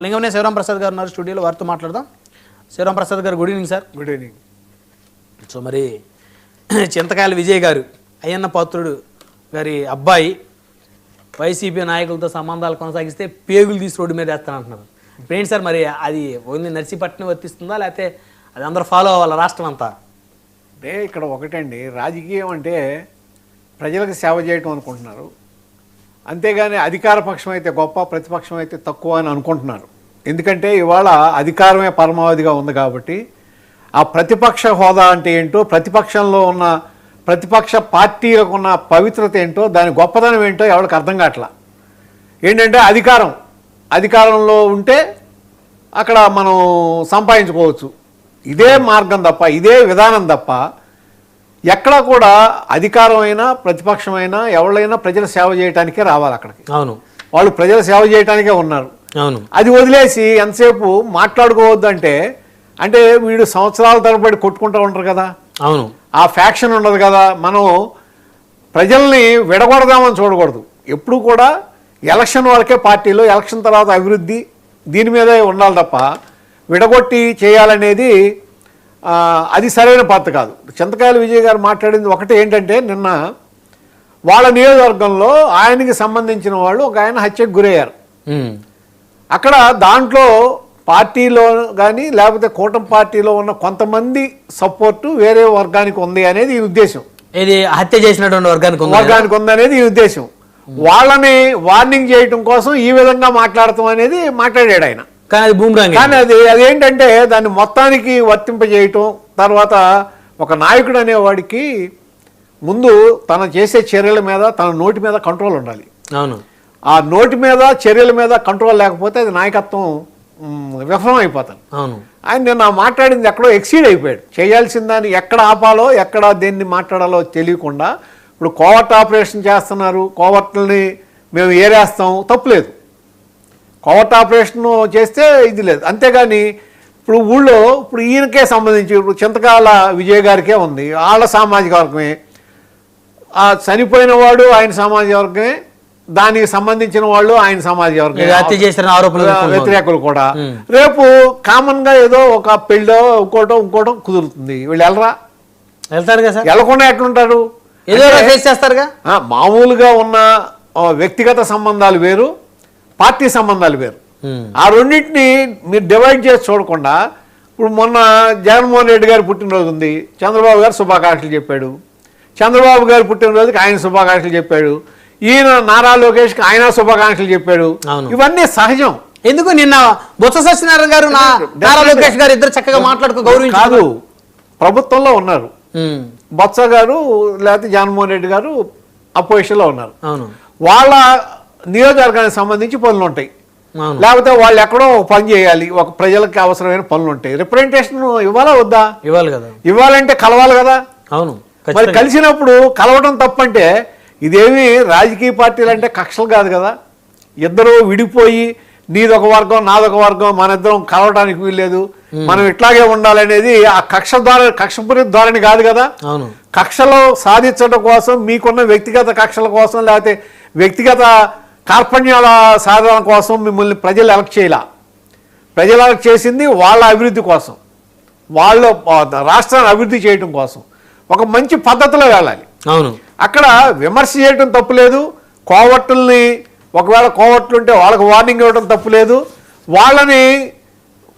లింగంనే శివరాం ప్రసాద్ గారు ఉన్నారు స్టూడియోలో వారితో మాట్లాడదాం. Shivram Prasad garu good evening sir good evening so మరి చింతకాయల విజయ్ గారు అయ్యన్న పాత్రుడు గారి అబ్బాయి వైసీపీ నాయకులతో సంబంధాలు కొనసాగిస్తే పేగులు తీసి రోడ్డు మీద వేస్తానంటున్నారు ఏంటి సార్ మరి అది ఓన్లీ నర్సీపట్నం వర్తిస్తుందా లేకపోతే అది అందరూ ఫాలో అవ్వాలి రాష్ట్రం అంతా? అంటే ఇక్కడ ఒకటండి రాజకీయం అంటే ప్రజలకు సేవ చేయటం అనుకుంటున్నారు. అంతేగాని అధికార పక్షం అయితే గొప్ప ప్రతిపక్షం అయితే తక్కువ అని అనుకుంటున్నారు. ఎందుకంటే ఇవాళ అధికారమే పరమావధిగా ఉంది కాబట్టి ఆ ప్రతిపక్ష హోదా అంటే ఏంటో ప్రతిపక్షంలో ఉన్న ప్రతిపక్ష పార్టీలకు ఉన్న పవిత్రత ఏంటో దాని గొప్పదనం ఏంటో ఎవరికి అర్థం కావట్లా. ఏంటంటే అధికారం. అధికారంలో ఉంటే అక్కడ మనం సంపాదించుకోవచ్చు. ఇదే మార్గం తప్ప ఇదే విధానం తప్ప ఎక్కడ కూడా అధికారమైనా ప్రతిపక్షమైనా ఎవరైనా ప్రజల సేవ చేయడానికే రావాలి అక్కడికి. అవును. వాళ్ళు ప్రజల సేవ చేయడానికే ఉన్నారు. అవును. అది వదిలేసి ఎంతసేపు మాట్లాడుకోవద్దు అంటే అంటే వీడు సంవత్సరాల తరబడి కొట్టుకుంటూ ఉంటారు కదా. అవును. ఆ ఫ్యాక్షన్ ఉండదు కదా. మనం ప్రజల్ని విడగొడదామని చూడకూడదు. ఎప్పుడు కూడా ఎలక్షన్ వరకే పార్టీలో ఎలక్షన్ తర్వాత అభివృద్ధి దీని మీదే ఉండాలి తప్ప విడగొట్టి చేయాలనేది అది సరైన పద్ధతి కాదు. చింతకాయల విజయ్ గారు మాట్లాడింది ఒకటి ఏంటంటే నిన్న వాళ్ళ నియోజకవర్గంలో ఆయనకి సంబంధించిన వాళ్ళు ఒక ఆయన హత్యకు గురయ్యారు. అక్కడ దాంట్లో పార్టీలో కానీ లేకపోతే కూటమి పార్టీలో ఉన్న కొంతమంది సపోర్టు వేరే వర్గానికి ఉంది అనేది ఈ ఉద్దేశం. ఇది హత్య చేసినటువంటి వర్గానికి? వర్గానికి ఉంది అనేది ఈ ఉద్దేశం. వాళ్ళని వార్నింగ్ చేయటం కోసం ఈ విధంగా మాట్లాడటం అనేది మాట్లాడాడు ఆయన. కానీ అది బూమ్రాంగ్ కానీ అది అదేంటంటే దాన్ని మొత్తానికి వర్తింపజేయటం తర్వాత ఒక నాయకుడు అనేవాడికి ముందు తను చేసే చర్యల మీద తన నోటి మీద కంట్రోల్ ఉండాలి. అవును. ఆ నోటి మీద చర్యల మీద కంట్రోల్ లేకపోతే అది నాయకత్వం విఫలం అయిపోతాను అవును. ఆయన నిన్న మాట్లాడింది ఎక్కడో ఎక్సీడ్ అయిపోయాడు. చేయాల్సిన దాన్ని ఎక్కడ ఆపాలో ఎక్కడ దేన్ని మాట్లాడాలో తెలియకుండా ఇప్పుడు కోవర్ట్ ఆపరేషన్ చేస్తున్నారు. కోవర్ట్ని మేము ఏరేస్తాం. తప్పులేదు కోవర్ట్ ఆపరేషన్ చేస్తే ఇది లేదు. అంతేగాని ఇప్పుడు ఊళ్ళో ఇప్పుడు ఈయనకే సంబంధించి ఇప్పుడు చింతకాల విజయ్ గారికే ఉంది. వాళ్ళ సామాజిక వర్గమే. ఆ చనిపోయిన వాడు ఆయన సామాజిక వర్గమే. దానికి సంబంధించిన వాళ్ళు ఆయన సామాజిక వర్గమే. ఇది హత్య చేసిన ఆరోపణలు వ్యతిరేకులు కూడా. రేపు కామన్గా ఏదో ఒక పెళ్ళో ఇంకోటో ఇంకోటో కుదురుతుంది. వీళ్ళు వెళ్ళరా? వెళ్తారు కదా వెళ్ళకుండా ఎట్లుంటారు? ఏదో ఫేస్ చేస్తారుగా. మామూలుగా ఉన్న వ్యక్తిగత సంబంధాలు వేరు. పార్టీ సంబంధాలు వేరు. ఆ రెండింటిని మీరు డివైడ్ చేసి చూడకుండా ఇప్పుడు మొన్న జగన్మోహన్ రెడ్డి గారి పుట్టినరోజు ఉంది చంద్రబాబు గారు శుభాకాంక్షలు చెప్పాడు. చంద్రబాబు గారి పుట్టినరోజుకి ఆయన శుభాకాంక్షలు చెప్పాడు. ఈయన నారా లోకేష్కి ఆయన శుభాకాంక్షలు చెప్పాడు. ఇవన్నీ సహజం. ఎందుకు నిన్న బొత్స సత్యనారాయణ గారు నారా లోకేష్ గారు ఇద్దరు చక్కగా మాట్లాడుకో గౌరవించారు కాదు ప్రభుత్వంలో ఉన్నారు. బొత్స గారు లేకపోతే జగన్మోహన్ రెడ్డి గారు అపోజిషన్లో ఉన్నారు. అవును. వాళ్ళ నియోజకవర్గానికి సంబంధించి పనులు ఉంటాయి. లేకపోతే వాళ్ళు ఎక్కడో పని చేయాలి ఒక ప్రజలకి అవసరమైన పనులు ఉంటాయి. రిప్రజెంటేషన్ ఇవ్వాలా వద్దా? ఇవ్వాలి కదా. ఇవ్వాలంటే కలవాలి కదా? అవును మరి. కలిసినప్పుడు కలవడం తప్పంటే ఇదేమి రాజకీయ పార్టీలు అంటే కక్షలు కాదు కదా? ఇద్దరు విడిపోయి నీదొక వర్గం నాదొక వర్గం మన ఇద్దరం కలవడానికి వీల్లేదు. మనం ఇట్లాగే ఉండాలనేది ఆ కక్ష ద్వారా కక్షపూరిత ధోరణి కాదు కదా? అవును. కక్షలు సాధించడం కోసం మీకున్న వ్యక్తిగత కక్షల కోసం లేకపోతే వ్యక్తిగత కార్పణ్యాల సాధన కోసం మిమ్మల్ని ప్రజలు ఎలక్ట్ చేయలా. ప్రజలు ఎలక్ట్ చేసింది వాళ్ళ అభివృద్ధి కోసం. వాళ్ళ రాష్ట్రాన్ని అభివృద్ధి చేయడం కోసం. ఒక మంచి పద్ధతిలో వెళ్ళాలి. అవును. అక్కడ విమర్శ చేయడం తప్పులేదు కోవట్టుల్ని ఒకవేళ కోవట్లు ఉంటే వాళ్ళకి వార్నింగ్ ఇవ్వడం తప్పులేదు వాళ్ళని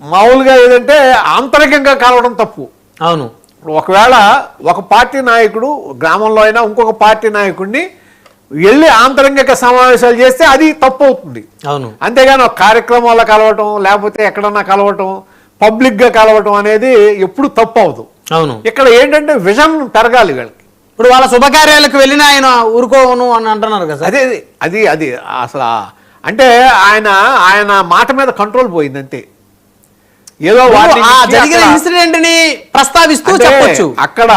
మామూలుగా ఏదంటే ఆంతరికంగా కలవడం తప్పు. అవును. ఒకవేళ ఒక పార్టీ నాయకుడు గ్రామంలో అయినా ఇంకొక పార్టీ నాయకుడిని వెళ్ళి ఆంతరంగిక సమావేశాలు చేస్తే అది తప్పు అవుతుంది అవును. అంతేగాని ఒక కార్యక్రమాల్లో కలవటం లేకపోతే ఎక్కడన్నా కలవటం పబ్లిక్గా కలవటం అనేది ఎప్పుడు తప్పు అవదు అవును. ఇక్కడ ఏంటంటే విజన్ పెరగాలి వీళ్ళకి. ఇప్పుడు వాళ్ళ శుభకార్యాలకు వెళ్ళిన ఆయన ఊరుకోను అని అంటున్నారు కదా అదే అది అది అసలు అంటే ఆయన ఆయన మాట మీద కంట్రోల్ పోయింది అంతే. ఏదో జరిగిన ఇన్సిడెంట్ని ప్రస్తావిస్తూ చెప్పొచ్చు. అక్కడ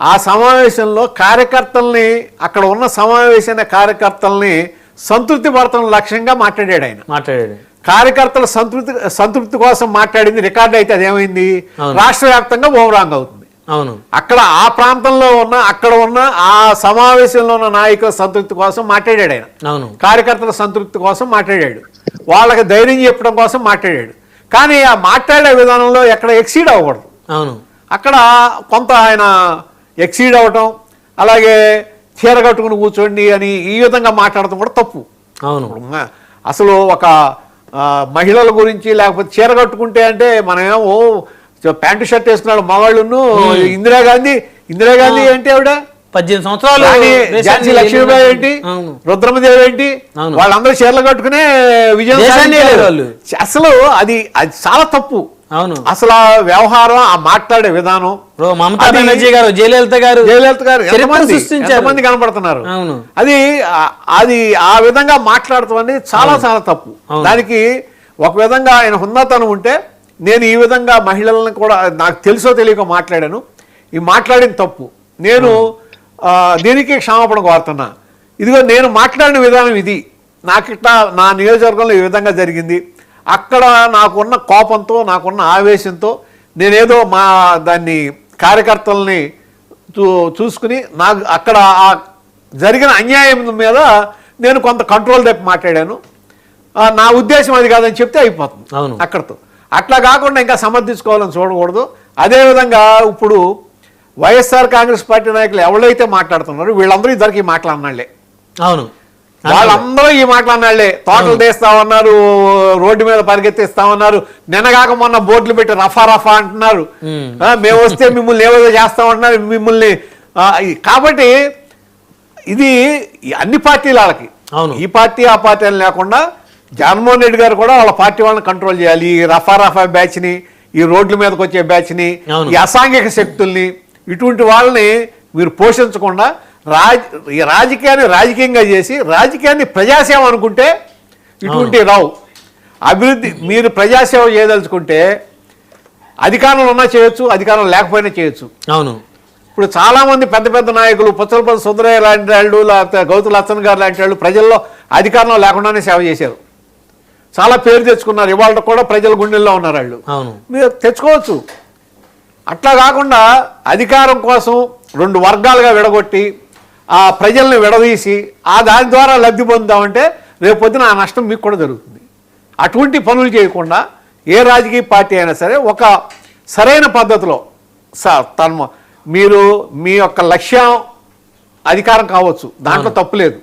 ఆ సమావేశంలో కార్యకర్తల్ని అక్కడ ఉన్న సమావేశమైన కార్యకర్తల్ని సంతృప్తి పడటం లక్ష్యంగా మాట్లాడాడు ఆయన. మాట్లాడాడు. కార్యకర్తల సంతృప్తి సంతృప్తి కోసం మాట్లాడింది రికార్డు అయితే అదేమైంది. రాష్ట్ర వ్యాప్తంగా ఓవరాంగ్ అవుతుంది. అవును. అక్కడ ఆ ప్రాంతంలో ఉన్న అక్కడ ఉన్న ఆ సమావేశంలో ఉన్న నాయకుల సంతృప్తి కోసం మాట్లాడాడు ఆయన. అవును. కార్యకర్తల సంతృప్తి కోసం మాట్లాడాడు. వాళ్ళకి ధైర్యం చెప్పడం కోసం మాట్లాడాడు. కానీ ఆ మాట్లాడే విధానంలో ఎక్కడ ఎక్సీడ్ అవ్వకూడదు. అవును. అక్కడ కొంత ఆయన ఎక్సీడ్ అవ్వటం అలాగే చీర కట్టుకుని కూర్చోండి అని ఈ విధంగా మాట్లాడటం కూడా తప్పు. అవును. అసలు ఒక మహిళల గురించి లేకపోతే చీర కట్టుకుంటే అంటే మనమేమో ప్యాంటు షర్ట్ వేసుకున్నాడు మగాళ్ళును ఇందిరాగాంధీ ఇందిరాగాంధీ ఏంటి ఆవిడ? పద్దెనిమిది సంవత్సరాలు ఝాన్సీ లక్ష్మీబాయి ఏంటి? రుద్రమదేవి ఏంటి. వాళ్ళందరూ చీరలు కట్టుకునే విజయం. అసలు అది అది చాలా తప్పు. అవును. అసలు ఆ వ్యవహారం ఆ మాట్లాడే విధానం మమతా బెనర్జీ గారు జయలలిత గారు జయలలిత గారు ఎంతమంది కనపడుతున్నారు? అవును. అది అది ఆ విధంగా మాట్లాడటం అనేది చాలా చాలా తప్పు. దానికి ఒక విధంగా ఆయన హుందాతనం ఉంటే నేను ఈ విధంగా మహిళలను కూడా నాకు తెలుసో తెలియక మాట్లాడాను. ఈ మాట్లాడిన తప్పు. నేను దీనికి క్షమాపణ కోరుతున్నా. ఇదిగో నేను మాట్లాడిన విధానం ఇది. నాకిట్ట నా నియోజకవర్గంలో ఈ విధంగా జరిగింది. అక్కడ నాకున్న కోపంతో నాకున్న ఆవేశంతో నేనేదో మా దాన్ని కార్యకర్తల్ని చూ చూసుకుని నాకు అక్కడ ఆ జరిగిన అన్యాయం మీద నేను కొంత కంట్రోల్ తప్పి మాట్లాడాను. నా ఉద్దేశం అది కాదని చెప్తే అయిపోతుంది అవును. అక్కడతో. అట్లా కాకుండా ఇంకా సమర్థించుకోవాలని చూడకూడదు. అదేవిధంగా ఇప్పుడు వైఎస్ఆర్ కాంగ్రెస్ పార్టీ నాయకులు ఎవరైతే మాట్లాడుతున్నారో వీళ్ళందరూ ఇద్దరికి మాట్లాడినాళ్ళే అవును. వాళ్ళందరూ ఈ మాట్లాడినాళ్ళే తోటలు తీస్తామన్నారు రోడ్డు మీద పరిగెత్తిస్తామన్నారు. నిన్నగాక మొన్న బోర్డులు పెట్టి రఫా రఫా అంటున్నారు. మ్మ్. వస్తే మిమ్మల్ని ఏదో చేస్తామంటున్నారు మిమ్మల్ని ఆ, ఈ- కాబట్టి ఇది అన్ని పార్టీల వాళ్ళకి. అవును. ఈ పార్టీ ఆ పార్టీ అని లేకుండా జగన్మోహన్ రెడ్డి గారు కూడా వాళ్ళ పార్టీ వాళ్ళని కంట్రోల్ చేయాలి. ఈ రఫా రఫా బ్యాచ్ని ఈ రోడ్ల మీదకి వచ్చే బ్యాచ్ని. ఈ అసాంఘిక శక్తుల్ని ఇటువంటి వాళ్ళని మీరు పోషించకుండా రాజ్ ఈ రాజకీయాన్ని రాజకీయంగా చేసి రాజకీయాన్ని ప్రజాసేవ అనుకుంటే ఇటువంటి రావు. అభివృద్ధి మీరు ప్రజాసేవ చేయదలుచుకుంటే అధికారంలో ఉన్నా చేయొచ్చు అధికారం లేకపోయినా చేయొచ్చు. అవును. ఇప్పుడు చాలా మంది పెద్ద పెద్ద నాయకులు పుచ్చలపల్లి సుందరయ్య లాంటి వాళ్ళు లేకపోతే గౌతు లచ్చన్ గారు లాంటి వాళ్ళు ప్రజల్లో అధికారంలో లేకుండానే సేవ చేశారు. చాలా పేరు తెచ్చుకున్నారు. ఇవాళ కూడా ప్రజల గుండెల్లో ఉన్నారు వాళ్ళు. అవును. మీరు తెచ్చుకోవచ్చు. అట్లా కాకుండా అధికారం కోసం రెండు వర్గాలుగా విడగొట్టి ఆ ప్రజల్ని విడదీసి ఆ దాని ద్వారా లబ్ధి పొందామంటే రేపు పొద్దున ఆ నష్టం మీకు కూడా జరుగుతుంది. అటువంటి పనులు చేయకుండా ఏ రాజకీయ పార్టీ అయినా సరే ఒక సరైన పద్ధతిలో సార్ తన మీరు మీ యొక్క లక్ష్యం అధికారం కావచ్చు. దాంట్లో తప్పు లేదు.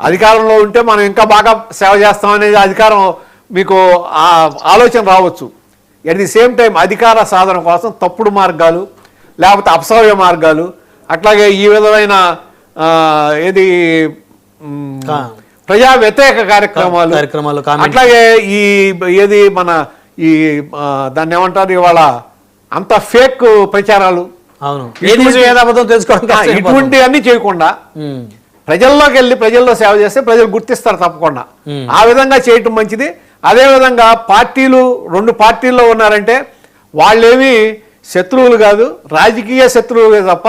అధికారంలో ఉంటే మనం ఇంకా బాగా సేవ చేస్తాం అనేది అధికారం మీకు ఆలోచన రావచ్చు. ఎట్ ది సేమ్ టైం అధికార సాధన కోసం తప్పుడు మార్గాలు లేకపోతే అపసవ్య మార్గాలు అట్లాగే ఈ విధమైన ఏది ప్రజా వ్యతిరేక కార్యక్రమాలు కార్యక్రమాలు. అట్లాగే ఈ ఏది మన ఈ దాన్ని ఏమంటారు ఇవాళ అంత ఫేక్ ప్రచారాలు అవును ఇటువంటి- అన్ని చేయకుండా. ప్రజల్లోకి వెళ్ళి ప్రజల్లో సేవ చేస్తే ప్రజలు గుర్తిస్తారు తప్పకుండా. ఆ విధంగా చేయటం మంచిది అదేవిధంగా పార్టీలు రెండు పార్టీల్లో ఉన్నారంటే వాళ్ళేమి శత్రువులు కాదు రాజకీయ శత్రువులే తప్ప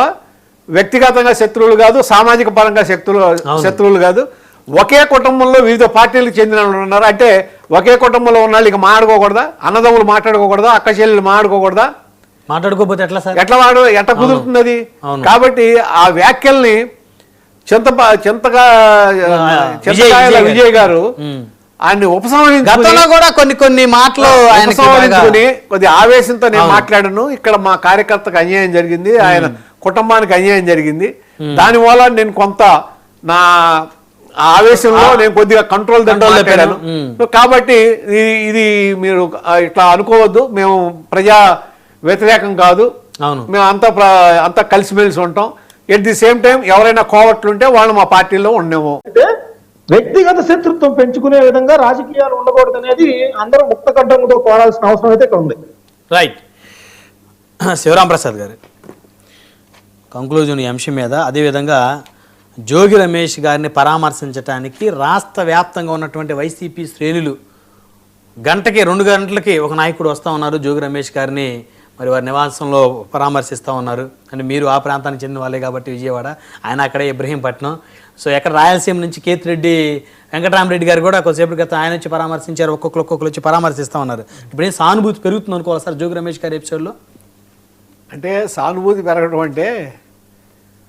వ్యక్తిగతంగా శత్రువులు కాదు సామాజిక పరంగా శత్రువులు. శత్రువులు కాదు. ఒకే కుటుంబంలో వివిధ పార్టీలకు చెందిన వాళ్ళు ఉన్నారు. అంటే ఒకే కుటుంబంలో ఉన్న వాళ్ళు ఇక మాట్లాడుకోకూడదా? అన్నదమ్ములు మాట్లాడుకోకూడదా? అక్క చెల్లెలు మాట్లాడుకోకూడదా? మాట్లాడుకోకపోతే ఎట్లా సార్? ఎట్లా వాడు? ఎట్లా కుదురుతుంది అది? అవును. కాబట్టి ఆ వ్యాఖ్యల్ని చింత చింతగా చింతకాయల విజయ్ గారు. ఆయన్ని ఉపసంహరించుకుని కూడా కొన్ని కొన్ని మాటలు ఉపసంహరించుకుని కొద్ది ఆవేశంతో నేను. మాట్లాడాను. ఇక్కడ మా కార్యకర్తకు అన్యాయం జరిగింది. ఆయన కుటుంబానికి అన్యాయం జరిగింది. దానివల్ల నేను కొంత నా ఆవేశంలో నేను కొద్దిగా కంట్రోల్. సో కాబట్టి ఇది- ఇది మీరు ఇట్లా అనుకోవద్దు. మేము ప్రజా వ్యతిరేకం కాదు. అవును. మేము అంతా అంతా కలిసిమెలిసి ఉంటాం. ఎట్ ది సేమ్ టైం ఎవరైనా కోవట్లుంటే వాళ్ళు మా పార్టీలో ఉండేమో. అంటే వ్యక్తిగత శత్రుత్వం పెంచుకునే విధంగా రాజకీయాలు ఉండకూడదు అనేది అందరూ ముక్త కంఠంతో కోరాల్సిన అవసరం అయితే ఇక్కడ ఉంది. రైట్ శివరాం ప్రసాద్ గారు. కంక్లూజన్ ఈ అంశం మీద. అదేవిధంగా జోగి రమేష్ గారిని పరామర్శించడానికి రాష్ట్ర వ్యాప్తంగా ఉన్నటువంటి వైసీపీ శ్రేణులు గంటకి రెండు గంటలకి ఒక నాయకుడు వస్తూ ఉన్నారు. జోగి రమేష్ గారిని మరి వారి నివాసంలో పరామర్శిస్తూ ఉన్నారు. అంటే మీరు ఆ ప్రాంతానికి చెందిన వాళ్ళే కాబట్టి విజయవాడ. ఆయన అక్కడే ఇబ్రహీంపట్నం. సో ఎక్కడ రాయలసీమ నుంచి కేతిరెడ్డి వెంకటరామరెడ్డి గారు కూడా కొద్దిసేపటి క్రితం ఆయన వచ్చి పరామర్శించారు. ఒక్కొక్కరు ఒక్కొక్కరు వచ్చి పరామర్శిస్తూ ఉన్నారు. ఇప్పుడు సానుభూతి పెరుగుతుంది అనుకోవాలి సార్ జోగి రమేష్ గారి ఎపిసోడ్లో అంటే సానుభూతి పెరగడం అంటే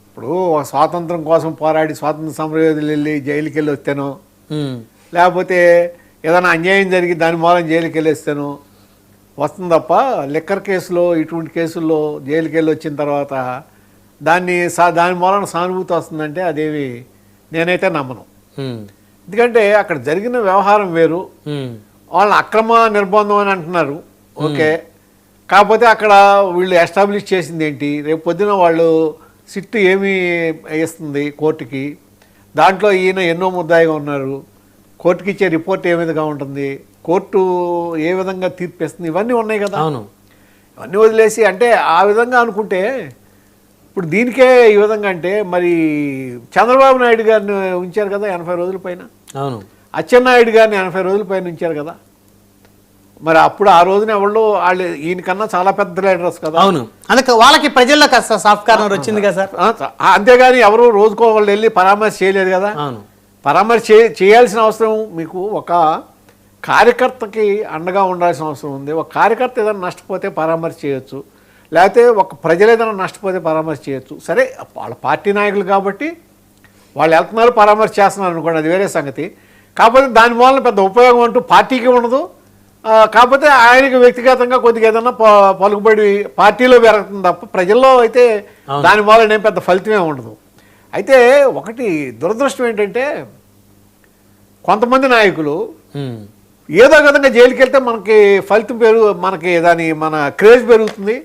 ఇప్పుడు ఒక స్వాతంత్రం కోసం పోరాడి స్వాతంత్ర సమరయోధులు వెళ్ళి జైలుకి వెళ్ళి వస్తేనో. లేకపోతే ఏదైనా అన్యాయం జరిగి దాని మూలం జైలుకి వెళ్ళేస్తాను వస్తుంది తప్ప లిక్కర్ కేసులో ఇటువంటి కేసుల్లో జైలుకి వెళ్ళి వచ్చిన తర్వాత దాన్ని సా దాని మూలన సానుభూతి వస్తుందంటే అదేమి నేనైతే నమ్మను. ఎందుకంటే అక్కడ జరిగిన వ్యవహారం వేరు. ఉమ్, వాళ్ళని అక్రమ నిర్బంధం అని అంటున్నారు. ఓకే. కాకపోతే అక్కడ వీళ్ళు ఎస్టాబ్లిష్ చేసింది ఏంటి? రేపు పొద్దున వాళ్ళు సిట్ ఏమి ఇస్తుంది కోర్టుకి? దాంట్లో ఈయన ఎన్నో ముద్దాయిగా ఉన్నారు. కోర్టుకి ఇచ్చే రిపోర్ట్ ఏ విధంగా ఉంటుంది? కోర్టు ఏ విధంగా తీర్పు ఇస్తుంది ఇవన్నీ ఉన్నాయి కదా. అవును. ఇవన్నీ వదిలేసి అంటే ఆ విధంగా అనుకుంటే ఇప్పుడు దీనికే ఈ విధంగా అంటే మరి చంద్రబాబు నాయుడు గారిని ఉంచారు కదా ఎనభై రోజుల పైన? అవును. అచ్చెన్నాయుడు గారిని ఎనభై రోజుల పైన ఉంచారు కదా? మరి అప్పుడు ఆ రోజున ఎవళ్ళు వాళ్ళు ఈయనకన్నా చాలా పెద్ద లీడర్స్ కదా. అవును. అందుకే వాళ్ళకి ప్రజల్లో కాస్త సాఫ్ట్ కార్నర్ వచ్చింది కదా సార్. అంతేగాని ఎవరు రోజుకో వాళ్ళు వెళ్ళి పరామర్శ చేయలేదు కదా. అవును. పరామర్శ చేయాల్సిన అవసరం మీకు ఒక కార్యకర్తకి అండగా ఉండాల్సిన అవసరం ఉంది. ఒక కార్యకర్త ఏదైనా నష్టపోతే పరామర్శ చేయొచ్చు. లేకపోతే ఒక ప్రజలు ఏదైనా నష్టపోతే పరామర్శ చేయొచ్చు. సరే వాళ్ళ పార్టీ నాయకులు కాబట్టి వాళ్ళు వెళ్తున్నారు పరామర్శ చేస్తున్నారు అనుకోండి అది వేరే సంగతి. కాకపోతే దాని మూలన పెద్ద ఉపయోగం అంటూ పార్టీకి ఉండదు. కాకపోతే ఆయనకి వ్యక్తిగతంగా కొద్దిగా ఏదైనా ప- పలుకుబడి పార్టీలో పెరుగుతుంది తప్ప ప్రజల్లో అయితే దాని మూలన ఏం పెద్ద ఫలితమే ఉండదు. అయితే ఒకటి దురదృష్టం ఏంటంటే కొంతమంది నాయకులు ఏదో విధంగా జైలుకి వెళ్తే మనకి ఫలితం పెరుగు మనకి దాని మన క్రేజ్ పెరుగుతుంది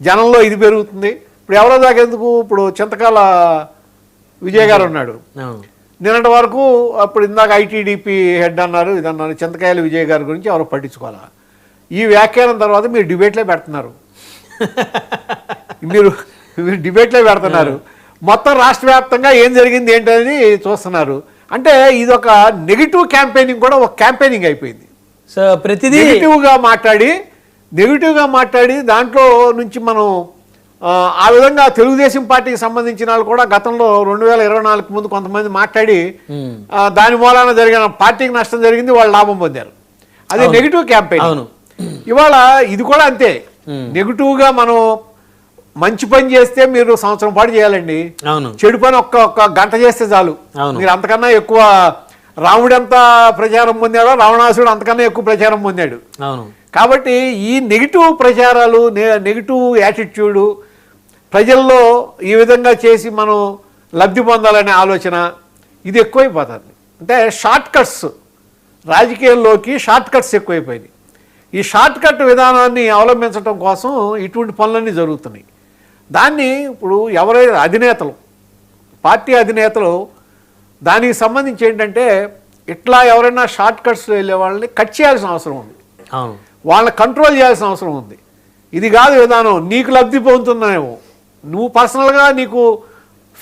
జనంలో ఇది పెరుగుతుంది. ఇప్పుడు ఎవరో దాకెందుకు ఇప్పుడు చింతకాల విజయ్ గారు ఉన్నాడు. నిన్నటి వరకు అప్పుడు ఇందాక ఐటీడీపీ హెడ్ అన్నారు ఇది అన్నారు చింతకాయల విజయ్ గారి గురించి ఎవరు పట్టించుకోవాలా? ఈ వ్యాఖ్యానం తర్వాత మీరు డిబేట్లే పెడుతున్నారు. మీరు మీరు డిబేట్లే పెడుతున్నారు. మొత్తం రాష్ట్ర వ్యాప్తంగా ఏం జరిగింది ఏంటనేది చూస్తున్నారు. అంటే ఇది ఒక నెగిటివ్ క్యాంపెయినింగ్ కూడా ఒక క్యాంపెయినింగ్ అయిపోయింది. సో ప్రతిదీ నెగిటివ్గా మాట్లాడి నెగిటివ్గా మాట్లాడి దాంట్లో నుంచి మనం ఆ, విధంగా తెలుగుదేశం పార్టీకి సంబంధించిన వాళ్ళు కూడా గతంలో రెండు వేల ఇరవై నాలుగు ముందు కొంతమంది మాట్లాడి దాని మూలాన జరిగిన పార్టీకి నష్టం జరిగింది వాళ్ళు లాభం పొందారు. అది నెగిటివ్ క్యాంపెయిన్ అవును. ఇవాళ ఇది కూడా అంతే. నెగిటివ్గా మనం మంచి పని చేస్తే మీరు సంవత్సరం పాటు చేయాలండి. అవును. చెడు పని ఒక్క ఒక్క గంట చేస్తే చాలు. మీరు అంతకన్నా ఎక్కువ రాముడు ఎంత ప్రచారం పొందాడో రావణాసుడు అంతకన్నా ఎక్కువ ప్రచారం పొందాడు. అవును. కాబట్టి ఈ నెగిటివ్ ప్రచారాలు నెగిటివ్ యాటిట్యూడు ప్రజల్లో ఈ విధంగా చేసి మనం లబ్ధి పొందాలనే ఆలోచన ఇది ఎక్కువైపోతుంది. అంటే షార్ట్ కట్స్ రాజకీయాల్లోకి షార్ట్ కట్స్ ఎక్కువైపోయినాయి. ఈ షార్ట్ కట్ విధానాన్ని అవలంబించడం కోసం ఇటువంటి పనులన్నీ జరుగుతున్నాయి. దాన్ని ఇప్పుడు ఎవరైనా అధినేతలు పార్టీ అధినేతలు దానికి సంబంధించి ఏంటంటే ఇట్లా ఎవరైనా షార్ట్ కట్స్ వెళ్ళే వాళ్ళని కట్ చేయాల్సిన అవసరం ఉంది. వాళ్ళని కంట్రోల్ చేయాల్సిన అవసరం ఉంది. ఇది కాదు విధానం నీకు లబ్ధి పొందుతున్నాయేమో నువ్వు పర్సనల్గా నీకు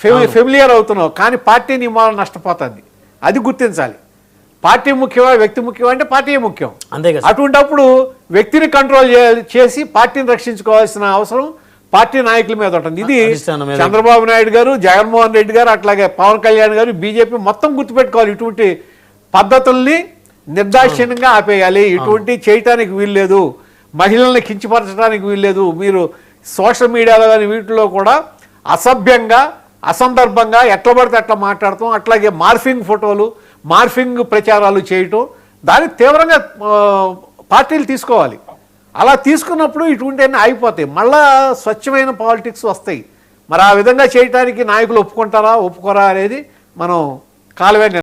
ఫెమి ఫెమిలియర్ అవుతున్నావు కానీ పార్టీ నీ మూలం నష్టపోతుంది. అది గుర్తించాలి. పార్టీ ముఖ్యమా వ్యక్తి ముఖ్యమా అంటే పార్టీ ముఖ్యం. అంతే కదా. అటువంటప్పుడు వ్యక్తిని కంట్రోల్ చేసి పార్టీని రక్షించుకోవాల్సిన అవసరం పార్టీ నాయకుల మీద ఉంటుంది. ఇది. చంద్రబాబు నాయుడు గారు జగన్మోహన్ రెడ్డి గారు అట్లాగే పవన్ కళ్యాణ్ గారు బీజేపీ మొత్తం గుర్తుపెట్టుకోవాలి ఇటువంటి పద్ధతుల్ని నిర్దాక్షిణ్యంగా ఆపేయాలి. ఇటువంటి చేయటానికి వీల్లేదు. మహిళల్ని కించపరచడానికి వీల్లేదు. మీరు సోషల్ మీడియాలో కానీ వీటిలో కూడా అసభ్యంగా అసందర్భంగా ఎట్లా పడితే అట్లా మాట్లాడటం అట్లాగే మార్ఫింగ్ ఫోటోలు మార్ఫింగ్ ప్రచారాలు చేయటం. దానికి తీవ్రంగా పార్టీలు తీసుకోవాలి. అలా తీసుకున్నప్పుడు ఇటువంటివన్నీ ఆగిపోతాయి. మళ్ళా స్వచ్ఛమైన పాలిటిక్స్ వస్తాయి. మరి ఆ విధంగా చేయటానికి నాయకులు ఒప్పుకుంటారా ఒప్పుకోరా అనేది మనం కాలువే